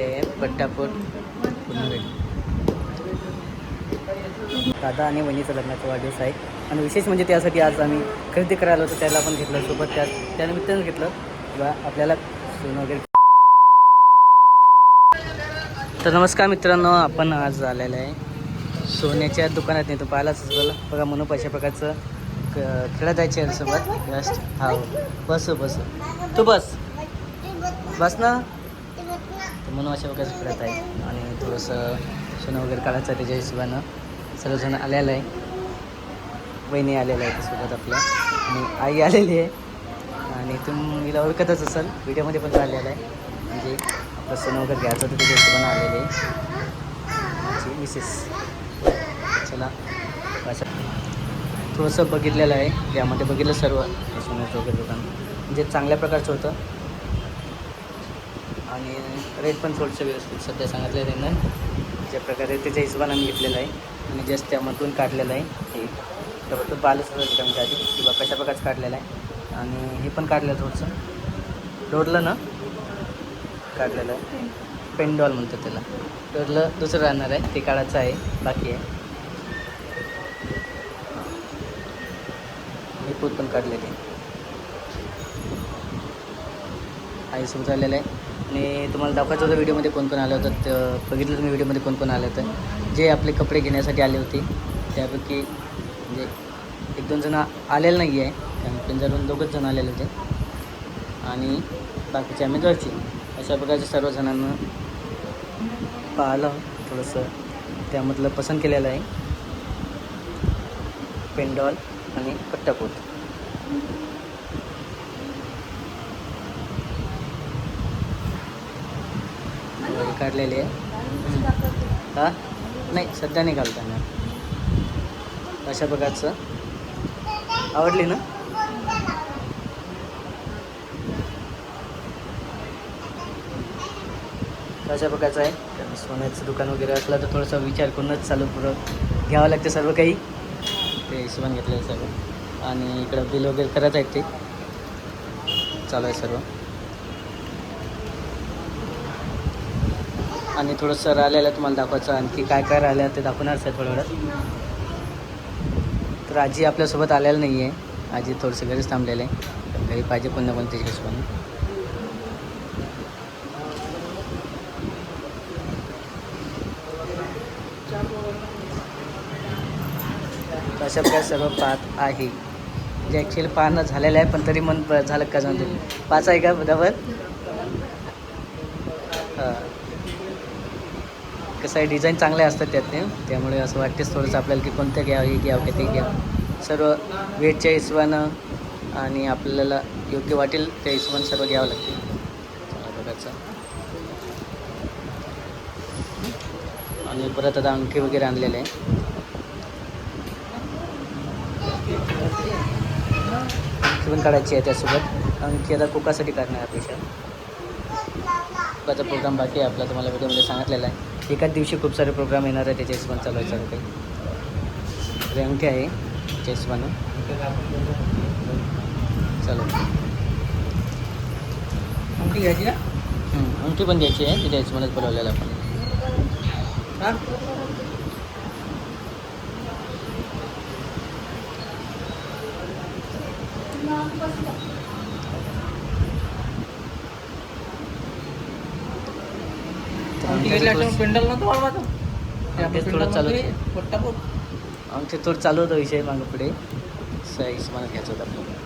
आलेले आहे पट्टापूर दादा आणि वहिनीचं लग्नाचा वाढदिवस आहे. आणि विशेष म्हणजे त्यासाठी आज आम्ही खरेदी करायला होतो त्याला पण घेतलं सोबत त्या त्यानिमित्तानं घेतलं. किंवा आपल्याला सोनं वगैरे तर नमस्कार मित्रांनो आपण आज आलेलं आहे. सोन्याच्या दुकानात नेतो पाहिलाच असेल बघा. म्हणून अशा प्रकारचं क- खेळत आहे चेअरसोबत. जस्ट हा बस बस. तू बस. बस ना? तर म्हणून अशा प्रकारचं फिरत आहे. आणि थोडंसं सोनं वगैरे काढायचं आहे त्याच्या हिशोबानं. सर्वजण आलेलं आहे. वहिनी आलेलं आहे त्यासोबत आपल्या. आणि आई आलेली आहे. आणि तुम्ही ओळखतच असाल. व्हिडिओमध्ये पण आलेला आहे. म्हणजे आपलं सण वगैरे घ्यायचं होतं त्याच्या हिशोबानं आलेले आहे. माझी मिसेस चला. असं थोडंसं बघितलेलं आहे. त्यामध्ये बघितलं सर्व. सोन्याचं वगैरे दुकान. म्हणजे चांगल्या प्रकारचं होतं. आणि रेट पण थोडंसं व्यवस्थित सध्या सांगितलं आहे त्यांना. ज्या प्रकारे त्याच्या हिशोबाने आम्ही घेतलेलं आहे आणि जस्ट त्यामधून काढलेलं आहे हे तर तो बालच कमी आधी किंवा कशा प्रकारचं काढलेलं आहे. आणि हे पण काढलं थोडंसं. डोरलं ना? काढलेलं आहे. पेंडॉल म्हणतात त्याला. डोरलं दुसरं राहणार आहे ते काढायचं आहे बाकी आहे. हे पूत पण काढलेले आहे. आई झालेलं आहे. आणि तुम्हाला दाखवायचं होतं व्हिडिओमध्ये कोण कोण आलं होतं तर बघितलं तुम्ही व्हिडिओमध्ये कोण कोण आलं होतं. जे आपले कपडे घेण्यासाठी आले होते त्यापैकी म्हणजे एक दोन जण आलेलं नाही आहे त्यामुळे पिंजरवरून दोघंच जण आलेले होते. आणि बाकीचे आम्ही घरचे. अशा प्रकारचे सर्व जणांना पाहिलं थोडंसं त्यामधलं पसंत केलेलं आहे. पेंडॉल आणि पट्टापोत वगैरे काढलेली आहे. हा? नाही सध्या नाही घालता येणार अशा प्रकारचं. आवडली ना? अशा प्रकारचं आहे. कारण सोन्याचं दुकान वगैरे असलं तर थोडासा विचार करूनच चालू पुरं घ्यावं लागतं सर्व काही. ते हिशोबान घेतलं आहे सर्व. आणि इकडं बिल वगैरे करत आहेत ते. चालू आहे सर्व. आणि थोडंसं राहिलेलं आहे तुम्हाला दाखवायचं आणखी काय काय राहिलं ते दाखवणारच आहे थोडं वेळात तर आजी आपल्यासोबत आलेलं नाही आहे आजी थोडंसं घरीच थांबलेलं आहे. घरी पाहिजे कोण ना कोण त्याच्या अशा प्रकारे सर्व पाहत आहे. जे ॲक्च्युली पाहणं झालेलं आहे पण तरी मन झालं का जाणतो पाच आहे का बरोबर? कसं आहे डिझाईन चांगले असतात त्यातने त्यामुळे असं वाटतेच थोडंसं आपल्याला की कोणतं घ्यावं हे घ्यावं की ते घ्यावं. सर्व वेटच्या हिशोबानं आणि आपल्याला योग्य वाटेल त्या हिशोबानं सर्व घ्यावं लागते. चला बघायचं आणि परत आता अंगठी वगैरे आणलेले आहे. अंगठी पण काढायची आहे त्यासोबत. अंगठी आता कुकासाठी काढणार आहे कुकाचा प्रोग्राम बाकी आहे आपला तुम्हाला व्हिडिओमध्ये सांगितलेला आहे. एकाच दिवशी खूप सारे प्रोग्राम येणार आहे त्याच्या हिशोबाने चालू आहे सर्व काही. अंगठी आहे हिशोबानं चलो. अंगठी घ्यायची ना हं, अंगठी पण द्यायची आहे त्याच्या हिशोबानेच बोलवलेलं आपण. हा तर अंगठी अंगठीचं घेतल्याशिवाय थोडंसं- पेंडल नव्हतं वाढवायचं ते आपलं अंगठीचं पेंडल थोडं चालू आमचे थोडं चालू होतं. विषय मागं पुढे. हिशोबानं घ्यायचं होतं आपल्याला.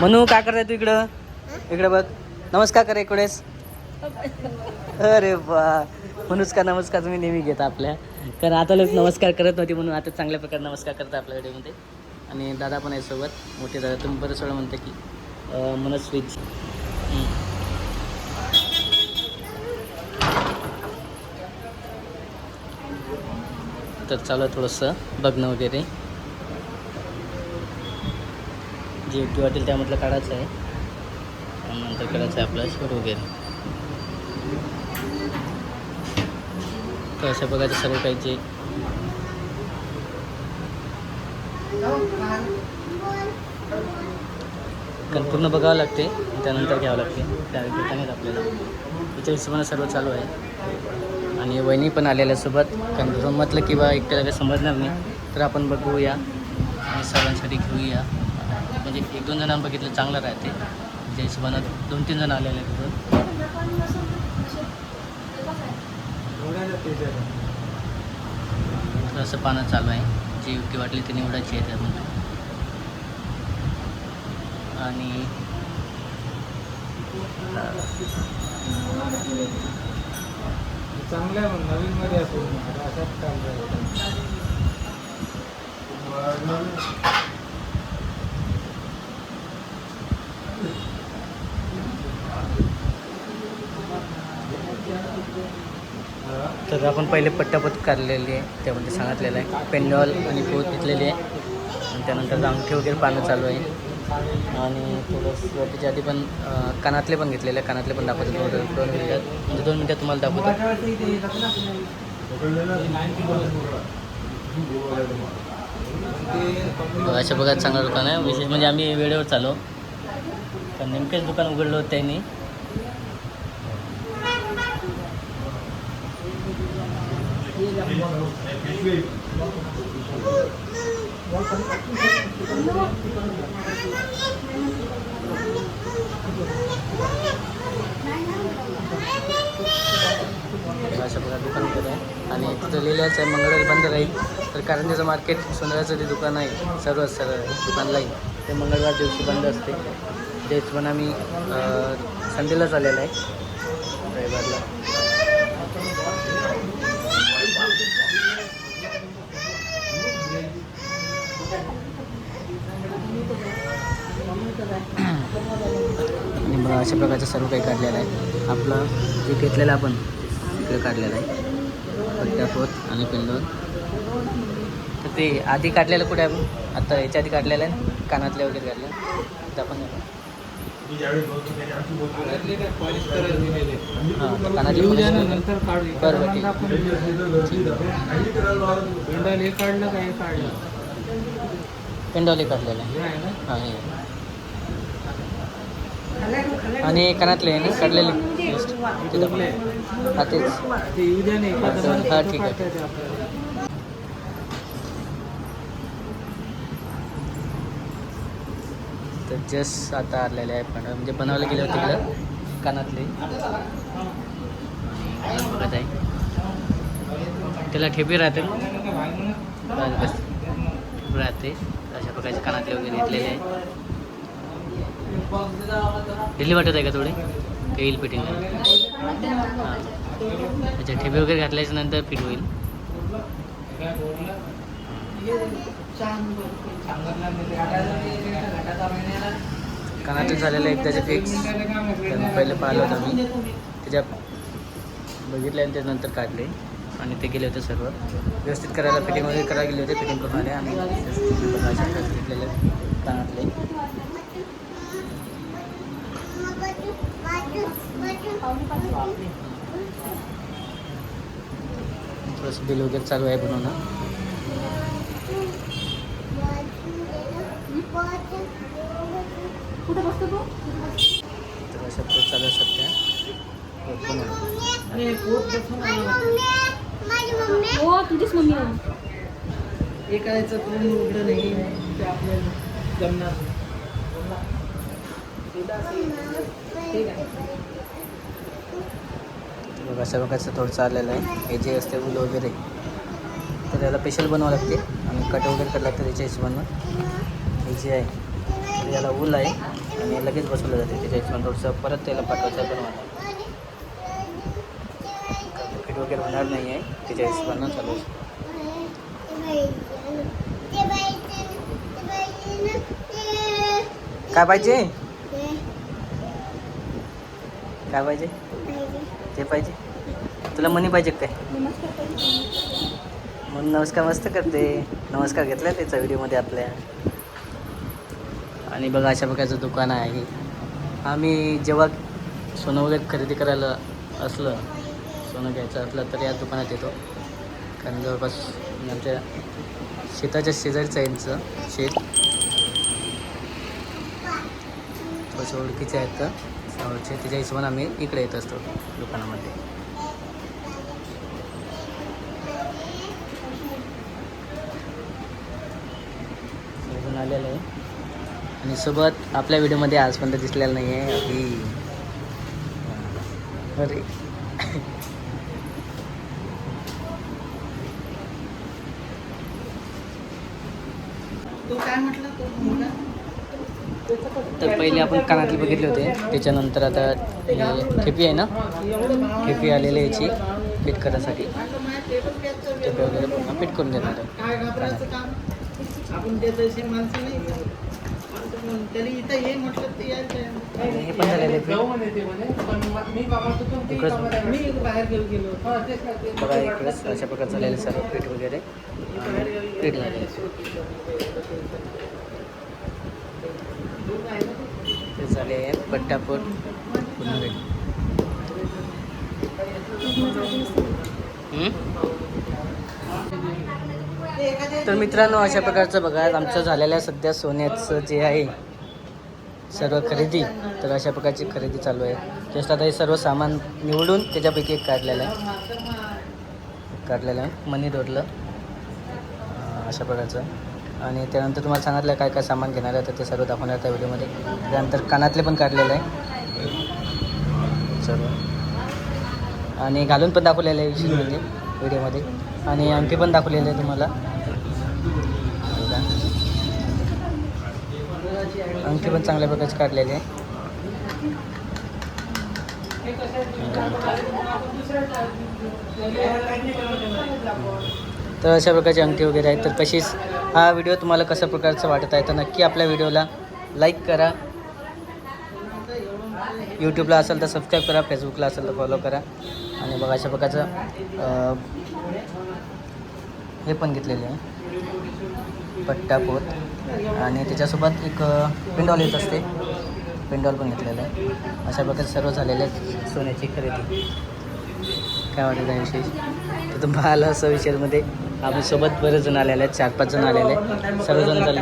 म्हणू काय करताय तू इकडं? इकडं बघ. नमस्कार कर इकडेच अरे बा म्हणूच का नमस्कार तुम्ही नेहमी घेता आपल्या. कारण आता लोक नमस्कार करत नव्हते म्हणून आता चांगल्या प्रकारे नमस्कार करतात आपल्या व्हिडिओमध्ये. आणि दादा पण आहे सोबत. मोठे दादा तुम्ही बरंच वेळा म्हणता की अं, मनस्वीच तर चालू आहे थोडंसं बघणं वगैरे. जे योग्य वाटेल त्यामधलं काढायचं आहे. नंतर करायचं आहे आपलं शोध वगैरे. तर अशा प्रकारचे सर्व काही कारण पूर्ण बघावं लागते त्यानंतर घ्यावं लागते. त्या ठिकाणीच आपल्याला. त्याच्या हिशोबाने सर्व चालू आहे. आणि वहिनी पण आलेल्या सोबत. कारण घरून म्हटलं किंवा एकट्याला काही समजणार नाही तर आपण बघूया. आणि सर्वांसाठी घेऊया. म्हणजे एक दोन जणांना बघितलं चांगलं राहते. त्या हिशोबानं दोन तीन जण आलेले आहेत तिथं तर असं पानं चालू आहे. जे योग्य वाटले ते निवडायची आहे त्यामध्ये. आणि चांगलं आहे मग नवीन मध्ये असो. अशाच आहे तर आपण पहिले पट्टापट काढलेली आहे. त्यामध्ये सांगितलेलं आहे. पेंडॉल आणि पोत घेतलेली आहे. आणि त्यानंतर अंगठी वगैरे पानं चालू आहे. आणि थोडंसं त्याच्या आधी पण कानातले पण घेतलेले आहे. कानातले पण दाखवतो दोन दोन म्हणजे दोन मिनटात तुम्हाला दाखवतो. अशा बघा चांगलं दुकान आहे. विशेष म्हणजे आम्ही वेळेवर चालू तर नेमकेच दुकान उघडलं होतं त्यांनी. अशा प्रकारे दुकान केलं आहे. आणि तिथं लिहिल्याचं आहे मंगळवारी बंद राहील. तर कारण त्याचं मार्केट सोनाराचं जे दुकान आहे सर्व सर्व लाईन. ते मंगळवार दिवशी बंद असते. तेच पण आम्ही संडेलाच आलेलं आहे. रविवारला. आणि मग अशा प्रकारचं सर्व काही काढलेलं आहे. आपलं जे घेतलेलं आपण इकडे काढलेलं आहे. पट्ट्यापोत आणि पिल्लोर. तर ते आधी काढलेलं कुठे आहे आपण? आता याच्या आधी काढलेलं आहे कानातले वगैरे काढले. तर आपण पॉलिश करायला दिलेले तर कानातले येऊ द्या ना polish नंतर काढू बरं, बरं, ठीक. एखादा आपण पेंडॉल हे काढलं का हे काढलं? पेंडॉले काढलेलं आहे. हां आणि कानातले आहे ना काढलेले तिथं हा तेच. हा, ठीक आहे. तर जस्ट आता आलेले आहे पण म्हणजे बनवले गेले होते तिकडं कानातले बघत आहे. त्याला ठेपी राहते. बस. राहते. प्रकारचे कानातले वगैरे घेतलेले. आहे दिल्ली वाटत आहे का थोडी? ते येईल फिटिंग? अच्छा ठेपी वगैरे घातल्याच्या नंतर फिट होईल. कानातले झालेलं एकदाचे फिक्स त्यांनी पहिले पाहिलं होतं मी. त्याच्या बघितले आणि त्यानंतर काढले. आणि ते गेले होते सर्व. व्यवस्थित करायला फिटिंग वगैरे करायला गेले होते फिटिंग करून आले आणि घेतलेले कानातले थोडंसं बिल वगैरे चालू आहे बनवणं. तर अशा प्रकारे चालू आहे हो तुझीच मम्मी आहे. हे करायचं तोंड उघडं नाही ते आपल्याला जमणार बघा अशा प्रकारचं थोडं चाललेलं आहे. हे जे असते उल वगैरे तर त्याला स्पेशल बनावं लागते. आणि कट वगैरे करावं लागतं त्याच्या हिशोबानं हे जे आहे तर याला ऊल आहे आणि हे लगेच बसवलं जाते त्याच्या हिशोबानं थोडंसं परत त्याला पाठवायचं आहे बनवायला. फिट वगैरे होणार नाही आहे त्याच्या हिशोबानं चालू काय पाहिजे? काय पाहिजे? ते पाहिजे. तुला मनी पाहिजे काय? म्हणून नमस्कार मस्त करते. नमस्कार घेतला त्याचा व्हिडिओमध्ये आपल्या. आणि बघा अशा प्रकारचं दुकान आहे. आम्ही जेव्हा सोनं वगैरे खरेदी करायला असलं सोनं घ्यायचं असलं तर या दुकानात येतो. कारण जवळपास आमच्या शेताच्या शेजारीचं आहे यांचं शेत. थोडंसं ओळखीचे आहेत तर. त्याच्या त्याच्या हिशोबाने आम्ही इकडे येत असतो दुकानामध्ये. अजून आलेलं आहे. आणि सोबत आपल्या व्हिडिओमध्ये आजपर्यंत दिसलेलं नाही आहे अरे तो काय म्हटला तो मुलगा तर पहिले आपण कानातले बघितले होते. त्याच्यानंतर आता ठेपी आहे ना? ठेपी आलेली याची फिट करायसाठी. ठेपी वगैरे पूर्ण फिट करून देणार हे पण झालेलं आहे इकडंच अशा प्रकारे झालेले सर्व पीठ वगैरे. पीठ झालेलं ते झाले आहे तर मित्रांनो अशा प्रकारचं बघा आमचं झालेलं आहे सध्या सोन्याचं जे आहे सर्व खरेदी. तर अशा प्रकारची खरेदी चालू आहे. जस्ट आता हे सर्व सामान निवडून त्याच्यापैकी एक काढलेलं आहे. काढलेलं आहे मनी दोडलं अशा प्रकारचं. आणि त्यानंतर तुम्हाला सांगितलं काय काय सामान घेणार आहे तर ते सर्व दाखवणार त्या व्हिडिओमध्ये. त्यानंतर कानातले पण काढलेलं आहे. सर्व आणि घालून पण दाखवलेलं आहे विशेष म्हणजे व्हिडिओमध्ये. आणि अंगठी पण दाखवलेली आहे तुम्हाला. अंगठी पण चांगल्या प्रकारची काढलेली आहे. तर अशा प्रकारची अंगठी वगैरे आहेत. तर तशीच हा व्हिडिओ तुम्हाला कशा प्रकारचा वाटत आहे तर नक्की आपल्या व्हिडिओला लाईक करा. यूट्यूबला असेल तर सबस्क्राईब करा फेसबुकला असेल तर फॉलो करा. आणि बघा अशा प्रकारचं हे पण घेतलेले आहे. पट्टापोत आणि त्याच्यासोबत एक पिंडॉल येत असते. पिंडॉल पण घेतलेलं आहे. अशा प्रकारे सर्व झालेले आहेत सोन्याची खरेदी. काय वाटत आहे विशेष तर तुम्हाला आलं असं विचारमध्ये आम्ही सोबत बरेच जण आलेले आहेत चार पाच जण आलेले आहेत. सर्वजण झाले.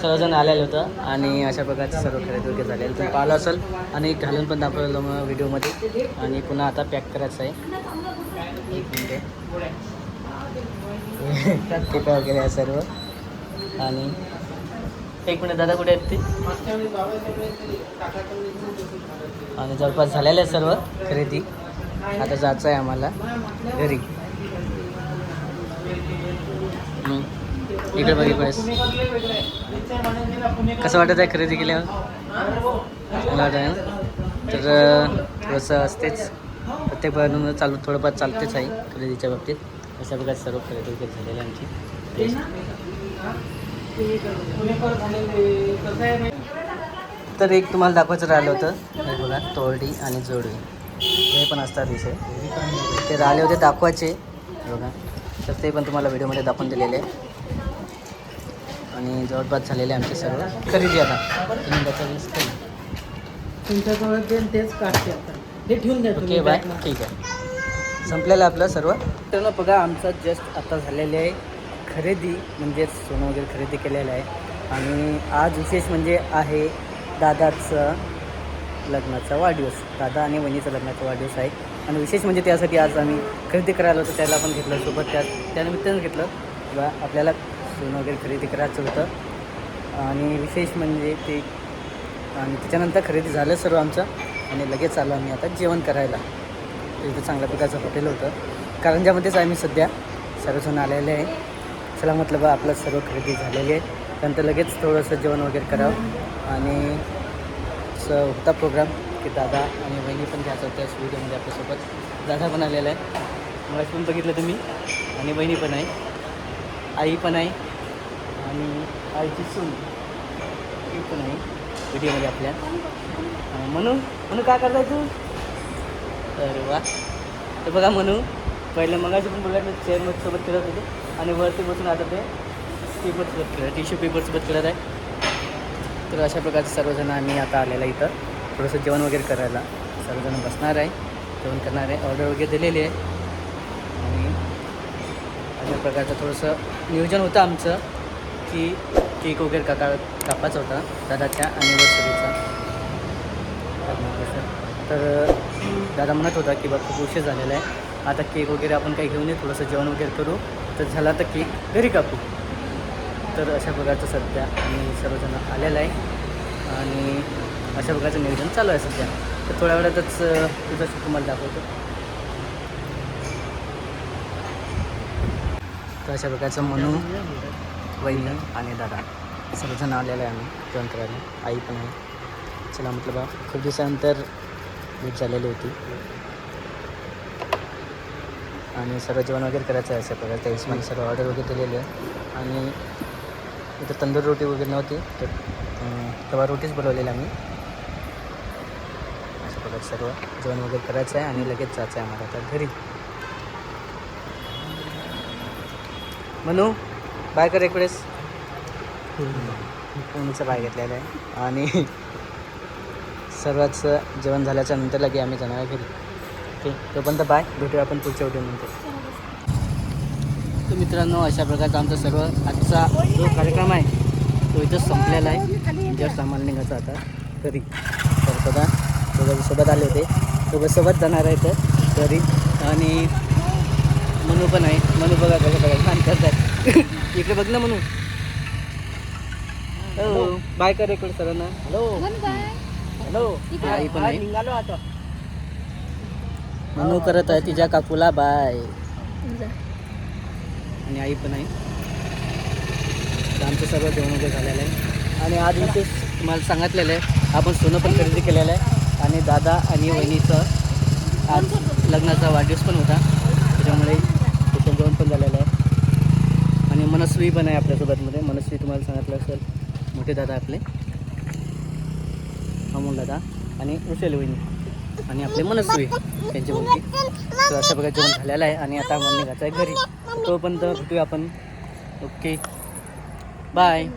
सर्वजण आलेलं होतं आणि अशा प्रकारचे सर्व खरेदी वगैरे झालेलं तुम्ही पाहिलं असेल आणि घालून पण दाखवलेलं मग व्हिडिओमध्ये. आणि पुन्हा आता पॅक करायचं आहे. एक मिनिट. टिपा वगैरे आहे सर्व. आणि एक मिनिट दादा कुठे आहेत ते? आणि जवळपास झालेलं आहे सर्व खरेदी. आता जायचं आहे आम्हाला घरी. इकडे बघितलं कसं वाटत आहे खरेदी केल्यावर? चांगलं वाटत आहे ना? तर थोडंसं असतेच. प्रत्येक बनवून चालू थोडंफार चालतेच आहे खरेदीच्या बाबतीत. अशा प्रकारे सर्व खरेदी वगैरे झालेली आमची. तर एक तुम्हाला दाखवायचं राहिलं होतं. बघा तोरडी आणि जोडवी. हे पण असतात विषय ते राहिले होते दाखवायचे. बघा. तर ते पण तुम्हाला व्हिडिओमध्ये दाखवून दिलेले आहे. आणि जवळपास झालेले आहे आमचे सर्व. खरेदी आता. तुमच्याजवळ तेच काढते आता. हे ठेवून द्या तुम्ही ओके बाय. ठीक आहे. संपलेलं आपलं सर्व. तर बघा आमचं जस्ट आता झालेले आहे खरेदी म्हणजे सोनं वगैरे खरेदी केलेलं आहे. आणि आज विशेष म्हणजे आहे दादाचं लग्नाचा वाढदिवस दादा आणि वहिनीचा लग्नाचा वाढदिवस आहे. आणि विशेष म्हणजे त्यासाठी आज आम्ही खरेदी करायला होतो त्याला पण घेतलं सोबत. त्या त्यानिमित्तानं घेतलं. किंवा आपल्याला सोनं वगैरे खरेदी करायचं होतं. आणि विशेष म्हणजे ते आणि त्याच्यानंतर खरेदी झालं सर्व आमचं. आणि लगेच आलो आम्ही आता जेवण करायला. इथं चांगल्या प्रकारचं हॉटेल होतं. कारंजामध्येच आम्ही सध्या सर्वजण आलेले आहे. चला म्हटलं बा आपलं सर्व खरेदी झालेली आहे. त्यानंतर लगेच थोडंसं जेवण वगैरे करावं. आणि असं होता प्रोग्राम की दादा आणि वहिनी पण घ्यायचं होत्या स्टुडिओमध्ये आपल्यासोबत. दादा पण आलेला आहे. मला पण बघितलं तुम्ही. आणि बहिणी पण आहे. आई पण आहे. आणि आईची सून. ती पण आहे. व्हिडिओमध्ये आपल्या. म्हणून म्हणून काय करताय तू? अरे वा. तर बघा म्हणू पहिलं मगाशी पण बघा चेअरमध्ये सोबत खेळत होते. आणि वरती बसून आता ते पेपरसोबत खेळत टिश्यू पेपरसोबत खेळत आहे. तर अशा प्रकारचे सर्वजण आम्ही आता आलेला इथं. थोडंसं जेवण वगैरे करायला. सर्वजण बसणार आहे. जेवण करणार आहे. ऑर्डर वगैरे दिलेली आहे. आणि अशा प्रकारचं थोडंसं नियोजन होतं आमचं की केक वगैरे काका कापायचा होता. दादाच्या ॲनिव्हर्सरीचा तर दादा म्हणत होता की बा खूप उशीर झालेला आहे. आता केक वगैरे आपण काही घेऊन ये थोडंसं जेवण वगैरे करू. तर झाला तर केक. घरी कापू. तर अशा प्रकारचं सध्या आम्ही सर्वजण आलेलं आहे. आणि अशा प्रकारचं नियोजन चालू आहे सध्या. तर थोड्या वेळातच तुझं तुम्हाला दाखवतो. तर अशा प्रकारचं म्हणून वहिनी आणि दादा सर्वजण आलेलं आहे आम्ही. जेवण करायला. आई पण आहे. चला म्हटलं बा खूप दिवसानंतर भेट झालेली होती. आणि सर्व जेवण वगैरे करायचं आहे अशा प्रकारचं. त्या हिशोबाने सर्व ऑर्डर वगैरे दिलेली. आहे आणि इथं तंदूर रोटी वगैरे नव्हती तर तेव्हा तवा रोटीच बनवलेली आम्ही. अशा प्रकारे सर्व जेवण वगैरे करायचं आहे आणि लगेच जायचं आहे आम्हाला आता घरी. म्हणू बाय कर एक वेळेस. कोणीचं बाय घेतलेलं आहे. आणि सर्वच जेवण झाल्याच्यानंतर लगे आम्ही जाणार आहे घरी. ओके तोपर्यंत बाय. भेटूया आपण पुढच्या व्हिडिओनंतर तर मित्रांनो अशा प्रकारचा आमचा सर्व आजचा जो कार्यक्रम आहे तो इथं संपलेला आहे. जस्ट आम्हाला निघायचं आता घरी तर बघा सोबत आले होते. सोबत जाणार आहे तर. घरी आणि मनू पण आहे. मनू बघा कसं बघा छान करत इकडे बघ ना मनू. हो बाय कर इकडे सरांना. हॅलो हॅलो आई पण आहे. निघालो आता. मनू करत आहे तिच्या काकूला. बाय आणि आई पण आहे. तर आमचं सगळं जेवण वगैरे झालेलं आहे. आणि आज इथे तुम्हाला सांगितलेलं आहे. आपण सोनं पण खरेदी केलेलं आहे. आणि दादा आणि वहिनीचं आज लग्नाचा वाढदिवस पण होता. त्याच्यामुळे तिथं जेवण पण झालेलं आहे. आणि मनस्वी पण आहे आपल्यासोबतमध्ये. मनस्वी तुम्हाला सांगितलं असेल. मोठे दादा आपले. अमोल दादा आणि उशेल वहिनी. आणि आपले मनस्वी. त्यांची मुलगी. तर अशा प्रकारे जेवण झालेलं आहे. आणि आता मन निघायचं आहे घरी. तोपर्यंत भेटूया आपण. Okay bye